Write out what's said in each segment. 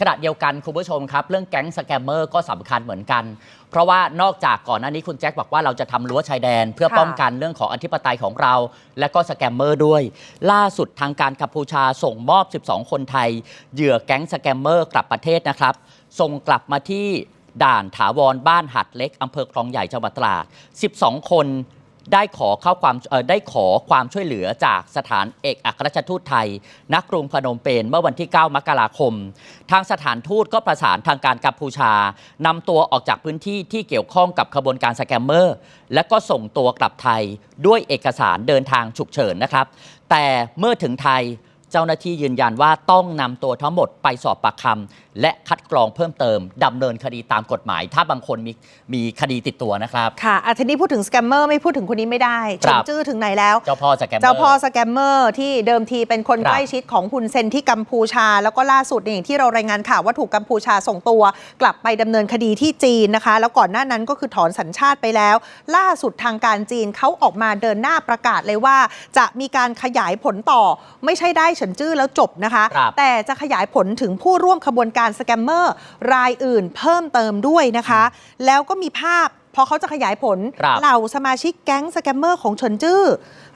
ขณะเดียวกันคุณผู้ชมครับ เรื่องแก๊งสแกมเมอร์ก็สำคัญเหมือนกัน เพราะว่านอกจากก่อนหน้านี้คุณแจ็คบอกว่าเราจะทำรั้วชายแดน เพื่อป้องกันเรื่องของอธิปไตยของเรา และก็สแกมเมอร์ด้วย ล่าสุดทางการกัมพูชาส่งมอบ 12 คนไทย เหยื่อแก๊งสแกมเมอร์กลับประเทศนะครับ ส่งกลับมาที่ด่านถาวรบ้านหัดเล็กอำเภอคลองใหญ่จังหวัดตราด 12 คน ได้ขอเข้าความได้ขอความช่วยเหลือจากสถานเอกอัครราชทูตไทย นักรุงพนมเปญเมื่อวันที่ 9 มกราคม ทางสถานทูตก็ประสานทางการกัมพูชานำตัวออกจากพื้นที่ที่เกี่ยวข้องกับขบวนการสแกมเมอร์ และก็ส่งตัวกลับไทยด้วยเอกสารเดินทางฉุกเฉินนะครับ แต่เมื่อถึงไทย เจ้าหน้าที่ยืนยันว่าต้องนำตัวทั้งหมดไปสอบปากคำและคัดกรองเพิ่มเติมดำเนินคดีตามกฎหมาย ถ้าบางคนมีมีคดีติดตัวนะครับ ค่ะอาทีนี้พูดถึงสแกมเมอร์ไม่พูดถึงคนนี้ไม่ได้ครัชบมจื้อถึงไหนแล้ว เจ้าพ่อสแกมเมอร์ เจ้าพ่อสแกมเมอร์ที่เดิมทีเป็นคนครับใกล้ชิดของคุณเซนที่กัมพูชา แล้วก็ล่าสุดเนี่ยอย่างที่เรารายงานข่าวว่าถูกกัมพูชาส่งตัว กลับไปดำเนินคดีที่จีนนะคะ แล้วก่อนหน้านั้นก็คือถอนสัญชาติไปแล้ว ล่าสุดทางการจีนเขาออกมาเดินหน้าประกาศเลยว่า จะมีการขยายผลต่อไม่ใช่ได้เฉินจื้อแล้วจบนะคะ ครับแต่จะขยายผลถึงผู้ร่วมขบวนการสแกมเมอร์รายอื่นเพิ่มเติมด้วยนะคะ แล้วก็มีภาพ พอเขาจะขยายผลครับเหล่าสมาชิกแก๊งสแกมเมอร์ของเฉินจื้อ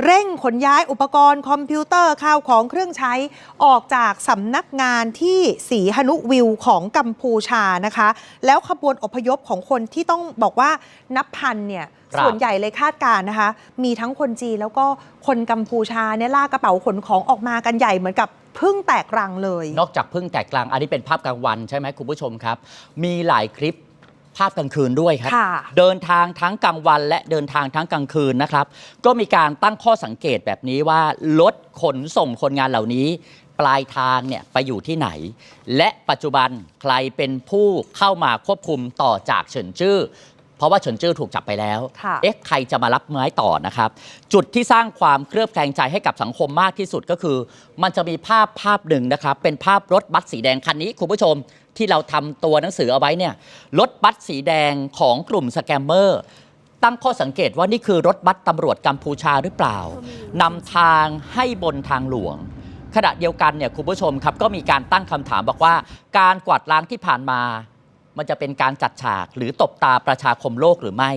เร่งขนย้ายอุปกรณ์คอมพิวเตอร์ข้าวของเครื่องใช้ออกจากสำนักงานที่สีหนุวิวของกัมพูชานะคะ แล้วขบวนอพยพของคนที่ต้องบอกว่านับพันเนี่ยครับ ส่วนใหญ่เลยคาดการณ์นะคะ มีทั้งคนจีนแล้วก็คนกัมพูชาเนี่ยลากกระเป๋าขนของออกมากันใหญ่เหมือนกับพึ่งแตกรังเลย นอกจากพึ่งแตกกลางอันนี้เป็นภาพกลางวันใช่ไหมคุณผู้ชมครับ มีหลายคลิป ภาพกลางคืนด้วยครับ ค่ะเดินทางทั้งกลางวันและเดินทางทั้งกลางคืนนะครับ ก็มีการตั้งข้อสังเกตแบบนี้ว่ารถขนส่งคนงานเหล่านี้ ปลายทางเนี่ยไปอยู่ที่ไหน และปัจจุบันใครเป็นผู้เข้ามาควบคุมต่อจากเฉินจื้อเพ ราะว่าเฉินจื้อถูกจับไปแล้วค่ะเอ๊ะใครจะมารับไม้ต่อนะครับ จุดที่สร้างความเครือบแคลงใจให้กับสังคมมากที่สุดก็คือ มันจะมีภาพภาพหนึ่งนะครับ เป็นภาพรถบัสสีแดงคันนี้คุณผู้ชมที่เราทำตัวหนังสือเอาไว้เนี่ยรถบัสสีแดงของกลุ่มสแกมเมอร์ตั้งข้อสังเกตว่านี่คือรถบัสตำรวจกัมพูชาหรือเปล่านำทางให้บนทางหลวง ขณะเดียวกันเนี่ยคุณผู้ชมครับก็มีการตั้งคำถามบอกว่า การกวาดล้างที่ผ่านมา มันจะเป็นการจัดฉากหรือตบตาประชาคมโลกหรือไม่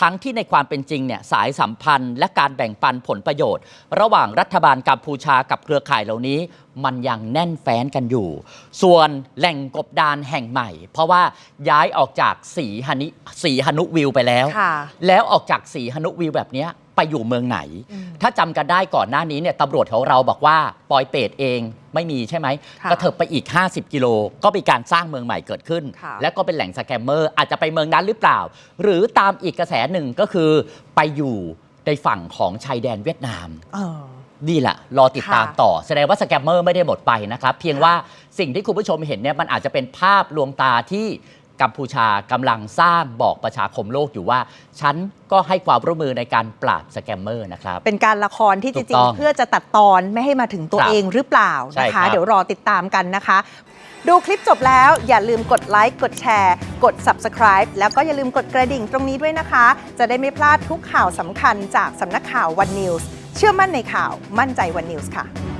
ทั้งที่ในความเป็นจริงเนี่ยสายสัมพันธ์ และการแบ่งปันผลประโยชน์ ระหว่างรัฐบาลกัมพูชากับเครือข่ายเหล่านี้ มันยังแน่นแฟ้นกันอยู่ ส่วนแหล่งกบดานแห่งใหม่ เพราะว่าย้ายออกจากสีหนิสีหนุวิวไปแล้วค่ะแล้วออกจากสีหนุวิวแบบเนี้ย ไปอยู่เมืองไหนอืมถ้าจำกันได้ก่อนหน้านี้เนี่ยตำรวจของเราบอกว่าปอยเปรตเองไม่มีใช่ไหมค่ะก็เถิบไปอีก 50 กิโล ก็มีการสร้างเมืองใหม่เกิดขึ้น ค่ะ และก็เป็นแหล่งสแกมเมอร์อาจจะไปเมืองนั้นหรือเปล่า หรือตามอีกกระแสหนึ่งก็คือไปอยู่ในฝั่งของชายแดนเวียดนาม เออ นี่แหละ รอติดตามค่ะต่อ แสดงว่าสแกมเมอร์ไม่ได้หมดไปนะครับ เพียงว่าสิ่งที่คุณผู้ชมเห็นเนี่ยมันอาจจะเป็นภาพลวงตาที่ กัมพูชากำลังสร้างบอกประชาคมโลกอยู่ว่า ฉันก็ให้ความร่วมมือในการปราบสแกมเมอร์นะครับ เป็นการละครที่จถูริกงต้องๆ เพื่อจะตัดตอนไม่ให้มาถึงตัวครับเองหรือเปล่าใช่นะครัคะบเดี๋ยวรอติดตามกันนะคะ ดูคลิปจบแล้วอย่าลืมกดไลค์กดแชร์ กด Subscribe แล้วก็อย่าลืมกดกระดิ่งตรงนี้ด้วยนะคะ จะได้ไม่พลาดทุกข่าวสำคัญจากสำนักข่าว One News เชื่อมั่นในข่าวมั่นใจ One News ค่ะ